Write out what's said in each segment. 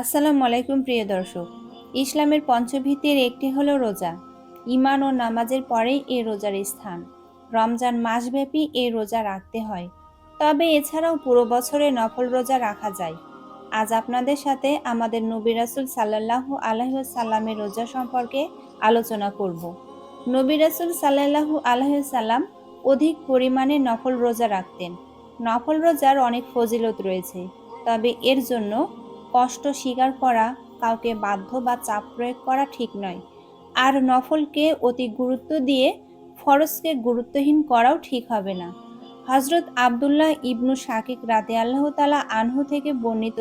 আসসালামু আলাইকুম, প্রিয় দর্শক। ইসলামের পঞ্চভীতির একটি হলো রোজা। ইমান ও নামাজের পরেই এই রোজার স্থান। রমজান মাসব্যাপী এই রোজা রাখতে হয়। তবে এছাড়াও পুরো বছরে নফল রোজা রাখা যায়। আজ আপনাদের সাথে আমাদের নবী রাসুল সাল্লাহু আলহামের রোজা সম্পর্কে আলোচনা করব। নবী রাসুল সাল্লাহু আলহাম অধিক পরিমাণে নফল রোজা রাখতেন। নফল রোজার অনেক ফজিলত রয়েছে। তবে এর জন্য কষ্ট স্বীকার করা কাউকে বাধ্য বা চাপ প্রয়োগ করা ঠিক নয়। আর নফলকে অতি গুরুত্ব দিয়ে ফরজকে গুরুত্বহীন করাও ঠিক হবে না। হজরত আবদুল্লাহ ইবনু শাকিক রাতে আল্লাহ তালা আনহু থেকে বর্ণিত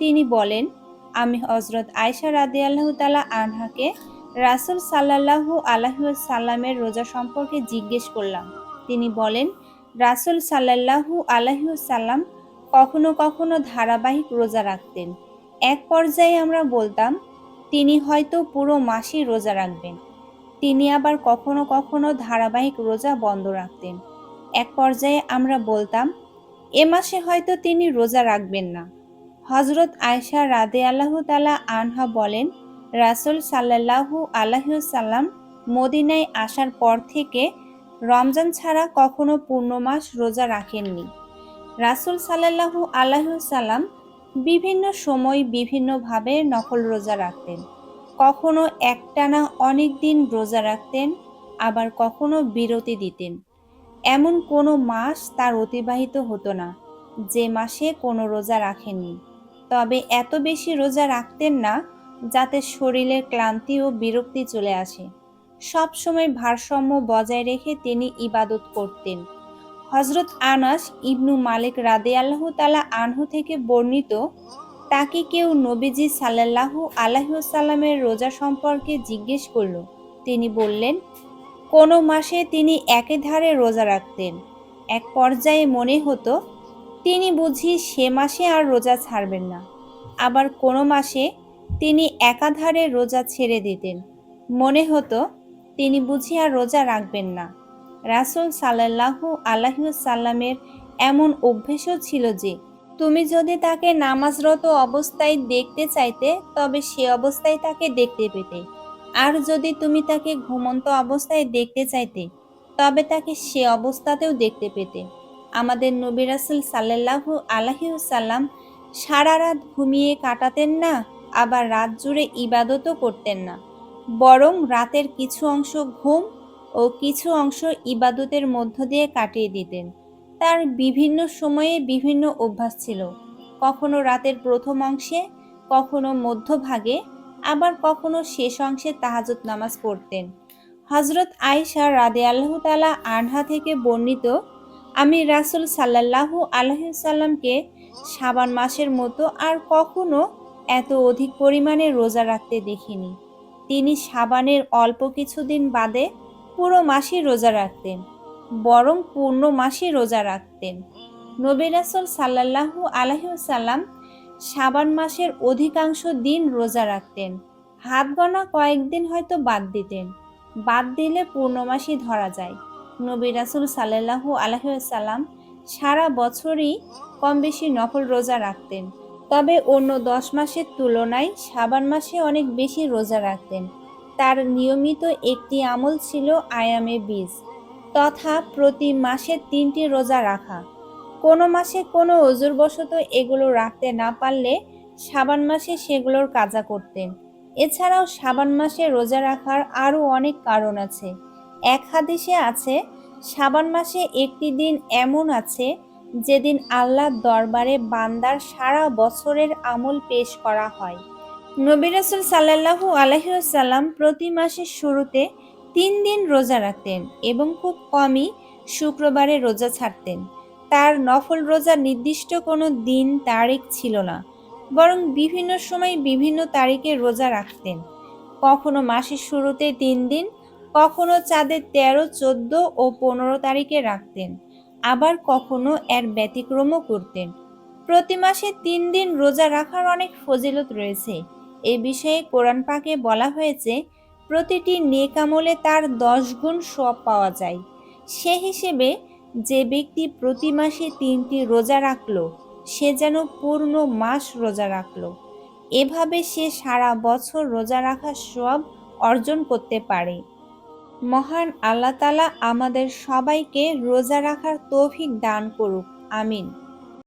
তিনি বলেন, আমি হজরত আয়সা রাদে আল্লাহ তালা আনহাকে রাসুল সাল্লাহু আলাহিসাল্লামের রোজা সম্পর্কে জিজ্ঞেস করলাম। তিনি বলেন, রাসুল সাল্লাহু আলাহিসাল্লাম কখনো কখনো ধারাবাহিক রোজা রাখতেন। এক পর্যায়ে আমরা বলতাম, তিনি হয়তো পুরো মাসই রোজা রাখবেন। তিনি আবার কখনো কখনো ধারাবাহিক রোজা বন্ধ রাখতেন। এক পর্যায়ে আমরা বলতাম, এ মাসে হয়তো তিনি রোজা রাখবেন না। হজরত আয়সা রাদে আল্লাহ তালা আনহা বলেন, রাসুল সাল্লাহু আল্লাহসাল্লাম মদিনায় আসার পর থেকে রমজান ছাড়া কখনো পূর্ণ মাস রোজা রাখেননি। রাসুল সাল্লাহু আল্লাহসাল্লাম বিভিন্ন সময় বিভিন্নভাবে নকল রোজা রাখতেন। কখনো একটানা অনেক দিন রোজা রাখতেন, আবার কখনো বিরতি দিতেন। এমন কোনো মাস তার অতিবাহিত হতো না, যে মাসে কোনো রোজা রাখেননি। তবে এত বেশি রোজা রাখতেন না, যাতে শরীরের ক্লান্তি ও বিরক্তি চলে আসে। সবসময় ভারসাম্য বজায় রেখে তিনি ইবাদত করতেন। হজরত আনাস ইবনু মালিক রাদে আল্লাহ তালা আনহু থেকে বর্ণিত, তাকে কেউ নবীজি সাল্লাহু আলাহিসাল্লামের রোজা সম্পর্কে জিজ্ঞেস করল। তিনি বললেন, কোনো মাসে তিনি একে ধারে রোজা রাখতেন? এক পর্যায়ে মনে হতো, তিনি বুঝি সে মাসে আর রোজা ছাড়বেন না। আবার কোনো মাসে তিনি একাধারে রোজা ছেড়ে দিতেন? মনে হতো, তিনি বুঝি আর রোজা রাখবেন না। রাসুল সাল্লাহু আল্লাহসাল্লামের এমন অভ্যেসও ছিল যে, তুমি যদি তাকে নামাজরত অবস্থায় দেখতে চাইতে, তবে সে অবস্থায় তাকে দেখতে পেতে। আর যদি তুমি তাকে ঘুমন্ত অবস্থায় দেখতে চাইতে, তবে তাকে সে অবস্থাতেও দেখতে পেতে। আমাদের নবী রাসুল সাল্লাহু আলহিউসাল্লাম সারা রাত ঘুমিয়ে কাটাতেন না, আবার রাত জুড়ে ইবাদতও করতেন না। বরং রাতের কিছু অংশ ঘুম ও কিছু অংশ ইবাদতের মধ্য দিয়ে কাটিয়ে দিতেন। তার বিভিন্ন সময়ে বিভিন্ন অভ্যাস ছিল। কখনো রাতের প্রথম অংশে, কখনো মধ্যভাগে, আবার কখনো শেষ অংশে তাহাজত নামাজ পড়তেন। হজরত আয়সা রাদে আল্লাহ তালা আনহা থেকে বর্ণিত, আমি রাসুল সাল্লাহু আলহিসাল্লামকে সাবান মাসের মতো আর কখনো এত অধিক পরিমাণে রোজা রাখতে দেখিনি। তিনি সাবানের অল্প কিছুদিন বাদে পুরো মাসই রোজা রাখতেন, বরং পূর্ণ মাসই রোজা রাখতেন। নবী রাসুল সাল্লাহু আলহিসাল্লাম সাবান মাসের অধিকাংশ দিন রোজা রাখতেন। হাত গণা কয়েকদিন হয়তো বাদ দিতেন, বাদ দিলে পূর্ণমাসই ধরা যায়। নবী রাসুল সাল্লাহু আলহিসাল্লাম সারা বছরই কম বেশি নফল রোজা রাখতেন। তবে অন্য দশ মাসের তুলনায় সাবান মাসে অনেক বেশি রোজা রাখতেন। তার নিয়মিত একটি আমল ছিল আয়ামে বীজ, তথা প্রতি মাসে তিনটি রোজা রাখা। কোনো মাসে কোনো অজুরবশত এগুলো রাখতে না পারলে সাবান মাসে সেগুলোর কাজা করতেন। এছাড়াও সাবান মাসে রোজা রাখার আরও অনেক কারণ আছে। এক হাদিসে আছে, সাবান মাসে একটি দিন এমন আছে, যেদিন আল্লাহর দরবারে বান্দার সারা বছরের আমল পেশ করা হয়। নবী রাসুল সাল্লাহু আলহিউসাল্লাম প্রতি মাসের শুরুতে তিন দিন রোজা রাখতেন এবং খুব কমই শুক্রবারে রোজা ছাড়তেন। তার নফল রোজা নির্দিষ্ট কোনো দিন তারিখ ছিল না, বরং বিভিন্ন সময় বিভিন্ন তারিখে রোজা রাখতেন। কখনো মাসের শুরুতে তিন দিন, কখনো চাঁদের তেরো, চোদ্দ ও পনেরো তারিখে রাখতেন, আবার কখনো এর ব্যতিক্রমও করতেন। প্রতি মাসে তিন দিন রোজা রাখার অনেক ফজিলত রয়েছে এ বিষয়ে কোরআন পাকে বলা হয়েছে, প্রতিটি নেক আমলে তার দশ গুণ সব পাওয়া যায়। সে হিসেবে যে ব্যক্তি প্রতি মাসে তিনটি রোজা রাখল, সে যেন পূর্ণ মাস রোজা রাখল। এভাবে সে সারা বছর রোজা রাখার সব অর্জন করতে পারে। মহান আল্লাহ তালা আমাদের সবাইকে রোজা রাখার তৌফিক দান করুক। আমিন।